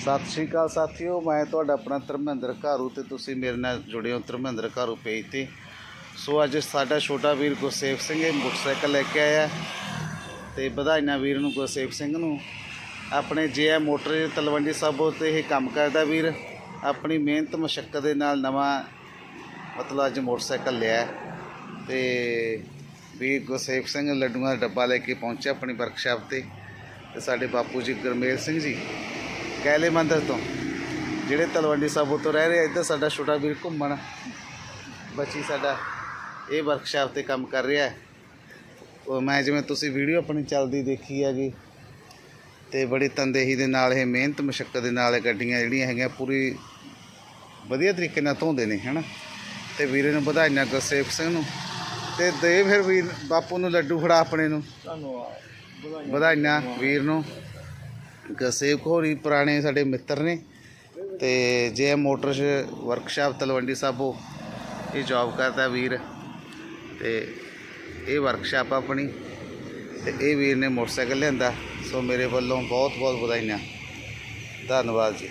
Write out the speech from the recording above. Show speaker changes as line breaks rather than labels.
ਸਤਿ ਸ਼੍ਰੀ ਅਕਾਲ ਸਾਥੀਓ, ਮੈਂ ਤੁਹਾਡਾ ਆਪਣਾ ਧਰਮਿੰਦਰ ਘਾਰੂ ਤੇ ਤੁਸੀਂ ਮੇਰੇ ਨਾਲ ਜੁੜੇ ਹੋ ਧਰਮਿੰਦਰ ਘਾਰੂ ਪੇਜ ਤੇ। ਸੋ ਅੱਜ ਸਾਡਾ ਛੋਟਾ ਵੀਰ ਗੁਰਸੇਵ ਸਿੰਘ ਇਹ ਮੋਟਰਸਾਈਕਲ ਲੈ ਕੇ ਆਇਆ ਤੇ ਵਧਾਈਆਂ ਵੀਰ ਨੂੰ ਗੁਰਸੇਵ ਸਿੰਘ ਨੂੰ। ਆਪਣੇ ਜੇ ਮੋਟਰ ਤਲਵੰਡੀ ਸਾਬੋ ਤੇ ਇਹ ਕੰਮ ਕਰਦਾ ਵੀਰ, ਆਪਣੀ ਮਿਹਨਤ ਮਸ਼ੱਕਤ ਦੇ ਨਾਲ ਨਵਾਂ ਮਤਲਬ ਅੱਜ ਮੋਟਰਸਾਈਕਲ ਲਿਆ। ਹੈ। ਤੇ ਵੀਰ ਗੁਰਸੇਵ ਸਿੰਘ ਲੱਡੂਆਂ ਦਾ ਡੱਬਾ ਲੈ ਕੇ ਪਹੁੰਚਿਆ ਆਪਣੀ ਵਰਕਸ਼ਾਪ ਤੇ। ਤੇ ਸਾਡੇ ਬਾਪੂ ਜੀ ਗੁਰਮੇਲ ਸਿੰਘ ਜੀ ਕੈਲੇ ਮੰਦਰ ਤੋਂ ਜਿਹੜੇ ਤਲਵੰਡੀ ਸਾਬੋ ਤੋਂ ਰਹਿ ਰਹੇ ਆ, ਇੱਧਰ ਸਾਡਾ ਛੋਟਾ ਵੀਰ ਘੁੰਮਣ। ਬੱਚੀ ਸਾਡਾ ਇਹ ਵਰਕਸ਼ਾਪ ਤੇ ਕੰਮ ਕਰ ਰਿਹਾ ਹੈ। ਉਹ ਮੈਂ ਜਿਵੇਂ ਤੁਸੀਂ ਵੀਡੀਓ ਆਪਣੀ ਚੱਲਦੀ ਦੇਖੀ ਹੈਗੀ ਤੇ ਬੜੀ ਤੰਦੇਹੀ ਦੇ ਨਾਲ ਇਹ ਮਿਹਨਤ ਮੁਸ਼ੱਕਤ ਦੇ ਨਾਲ ਇਹ ਗੱਡੀਆਂ ਜਿਹੜੀਆਂ ਹੈਗੀਆਂ ਪੂਰੀ ਵਧੀਆ ਤਰੀਕੇ ਨਾਲ ਧੋਂਦੇ ਨੇ ਹਨਾ? ਤੇ ਵੀਰੇ ਨੂੰ ਵਧਾਈਆਂ ਗੁਰਸੇਵ ਸਿੰਘ ਨੂੰ ਤੇ ਦੇ ਫਿਰ ਵੀਰ ਬਾਪੂ ਨੂੰ ਲੱਡੂ ਫੜਾ ਆਪਣੇ ਨੂੰ।
ਧੰਨਵਾਦ।
ਵਧਾਈਆਂ ਵੀਰ ਨੂੰ। ਗੁਰਸੇਵ ਹੋਰੀ ਪੁਰਾਣੇ ਸਾਡੇ ਮਿੱਤਰ ਨੇ ਤੇ ਜੇ ਮੋਟਰਸ ਵਰਕਸ਼ਾਪ ਤਲਵੰਡੀ ਸਾਬੋ, ਇਹ ਜੌਬ ਕਰਦਾ ਵੀਰ ਤੇ ਇਹ ਵਰਕਸ਼ਾਪ ਆਪਣੀ ਤੇ ਇਹ ਵੀਰ ਨੇ ਮੋਟਰਸਾਈਕਲ ਲਿਆਂਦਾ, ਸੋ ਮੇਰੇ ਵੱਲੋਂ ਬਹੁਤ ਬਹੁਤ ਵਧਾਈਆਂ। ਧੰਨਵਾਦ ਜੀ।